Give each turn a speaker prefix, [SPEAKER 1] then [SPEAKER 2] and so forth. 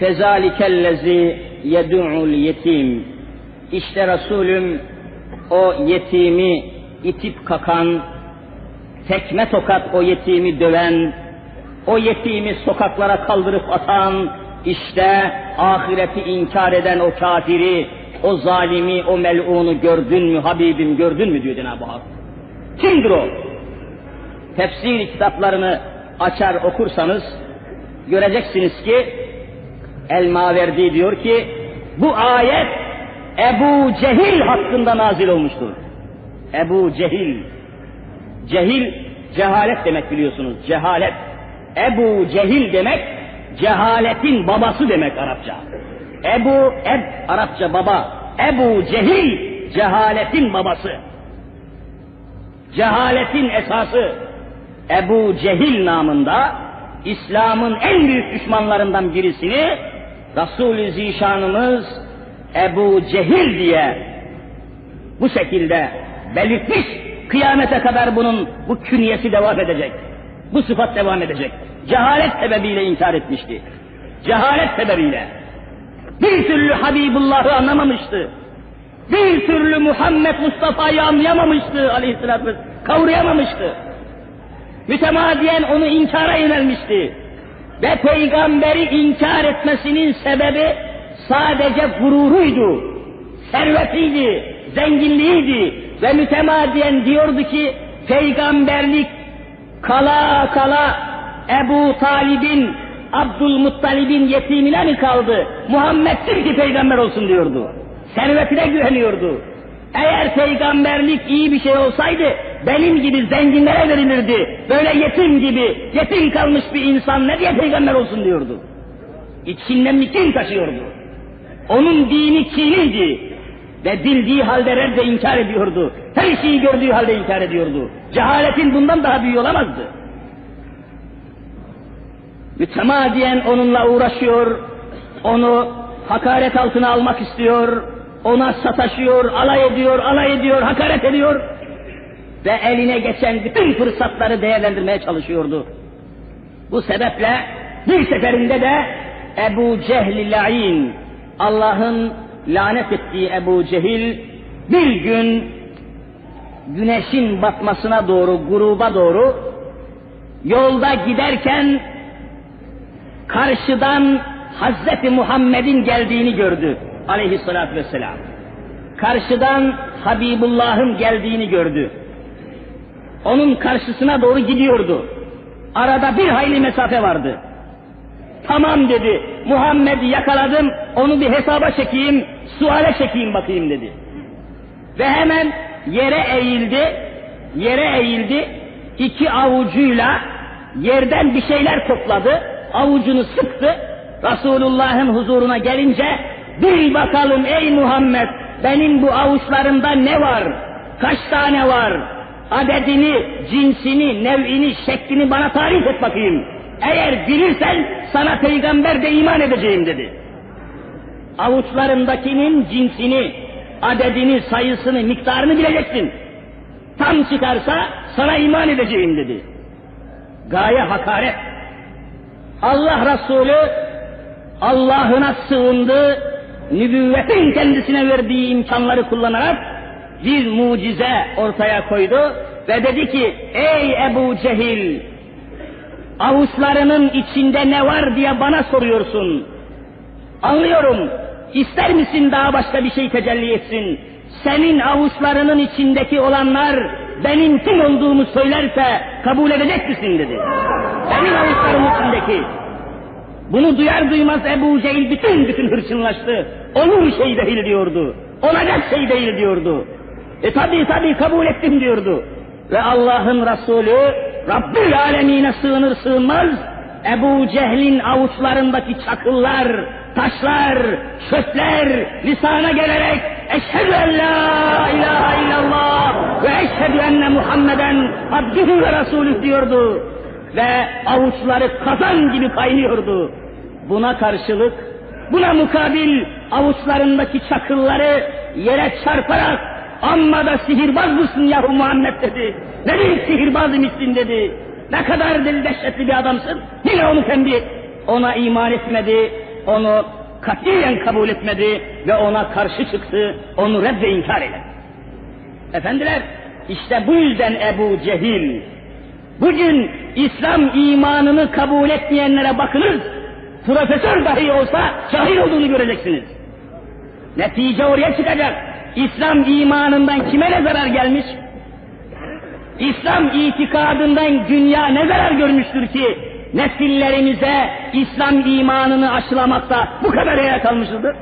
[SPEAKER 1] Fezalikellezi yed'ul yetim. İşte Resulüm o yetimi itip kakan, tekme tokat o yetimi döven, o yetimi sokaklara kaldırıp atan, işte ahireti inkar eden o kafiri, o zalimi, o melunu gördün mü Habibim gördün mü diyor Cenab-ı Hak. Kimdir o? Tefsir kitaplarını açar okursanız göreceksiniz ki El-Maverdi diyor ki bu ayet Ebu Cehil hakkında nazil olmuştur. Ebu Cehil. Cehil, cehalet demek biliyorsunuz. Cehalet. Ebu Cehil demek, cehaletin babası demek Arapça. Ebu, Eb, Arapça baba. Ebu Cehil, cehaletin babası. Cehaletin esası. Ebu Cehil namında İslam'ın en büyük düşmanlarından birisini Resul-i Zişanımız Ebu Cehil diye bu şekilde belirtmiş kıyamete kadar bunun bu künyesi devam edecek. Bu sıfat devam edecek. Cehalet sebebiyle inkar etmişti. Cehalet sebebiyle. Bir türlü Habibullah'ı anlamamıştı. Bir türlü Muhammed Mustafa'yı anlayamamıştı aleyhissalatü vesselam. Kavrayamamıştı. Mütemadiyen onu inkara yönelmişti. Ve peygamberi inkar etmesinin sebebi sadece gururuydu, servetiydi, zenginliğiydi ve mütemadiyen diyordu ki peygamberlik kala kala Ebu Talib'in Abdülmuttalib'in yetimine mi kaldı? Muhammed'dir ki peygamber olsun diyordu. Servetine güveniyordu. Eğer peygamberlik iyi bir şey olsaydı benim gibi zenginlere verilirdi. Böyle yetim gibi, yetim kalmış bir insan ne diye peygamber olsun diyordu. İçinden mikin taşıyordu. Onun dini kiniydi. Ve bildiği halde redde inkar ediyordu. Her şeyi gördüğü halde inkar ediyordu. Cehaletin bundan daha büyük olamazdı. Mütemadiyen onunla uğraşıyor, onu hakaret altına almak istiyor, ona sataşıyor, alay ediyor, alay ediyor, hakaret ediyor ve eline geçen bütün fırsatları değerlendirmeye çalışıyordu. Bu sebeple bir seferinde de Ebu Cehli La'in, Allah'ın lanet ettiği Ebu Cehil bir gün güneşin batmasına doğru, gruba doğru yolda giderken karşıdan Hazreti Muhammed'in geldiğini gördü aleyhissalatü vesselam. Karşıdan Habibullah'ın geldiğini gördü. Onun karşısına doğru gidiyordu. Arada bir hayli mesafe vardı. Tamam dedi, Muhammed'i yakaladım, onu bir hesaba çekeyim, suale çekeyim bakayım dedi. Ve hemen yere eğildi, yere eğildi, iki avucuyla yerden bir şeyler topladı, avucunu sıktı, Resulullah'ın huzuruna gelince, bil bakalım ey Muhammed, benim bu avuçlarımda ne var, kaç tane var, adedini, cinsini, nev'ini, şeklini bana tarif et bakayım. Eğer bilirsen sana peygamber de iman edeceğim dedi. Avuçlarındakinin cinsini, adedini, sayısını, miktarını bileceksin. Tam çıkarsa sana iman edeceğim dedi. Gaye hakaret. Allah Resulü Allah'ına sığındı, nübüvvetin kendisine verdiği imkanları kullanarak bir mucize ortaya koydu ve dedi ki ey Ebu Cehil avuçlarının içinde ne var diye bana soruyorsun. Anlıyorum. İster misin daha başka bir şey tecelli etsin? Senin avuçlarının içindeki olanlar benim kim olduğumu söylerse kabul edecek misin dedi. Benim avuçlarımın içindeki. Bunu duyar duymaz Ebu Cehil bütün bütün hırçınlaştı. Olur şey değil diyordu. Olacak şey değil diyordu. E tabi tabi kabul ettim diyordu. Ve Allah'ın Resulü Rabbül Alemine sığınır sığınmaz Ebu Cehil'in avuçlarındaki çakıllar, taşlar, çöpler lisana gelerek Eşhedü en la ilahe illallah ve eşhedü enne Muhammeden abdühü ve Resulü diyordu. Ve avuçları kazan gibi kaynıyordu. Buna karşılık, buna mukabil avuçlarındaki çakılları yere çarparak amma da sihirbaz mısın yahu Muhammed dedi. Ne büyük sihirbaz imişsin dedi. Ne kadar deli dehşetli bir adamsın. Yine onu kendi ona iman etmedi. onu katiyen kabul etmedi ve ona karşı çıktı, onu red ve inkar eyledi. Efendiler, işte bu yüzden Ebu Cehil, bugün İslam imanını kabul etmeyenlere bakınız, profesör dahi olsa cahil olduğunu göreceksiniz. Netice oraya çıkacak. İslam imanından kime ne zarar gelmiş? İslam itikadından dünya ne zarar görmüştür ki nesillerimize İslam imanını aşılamakta bu kadar yer kalmışızdır?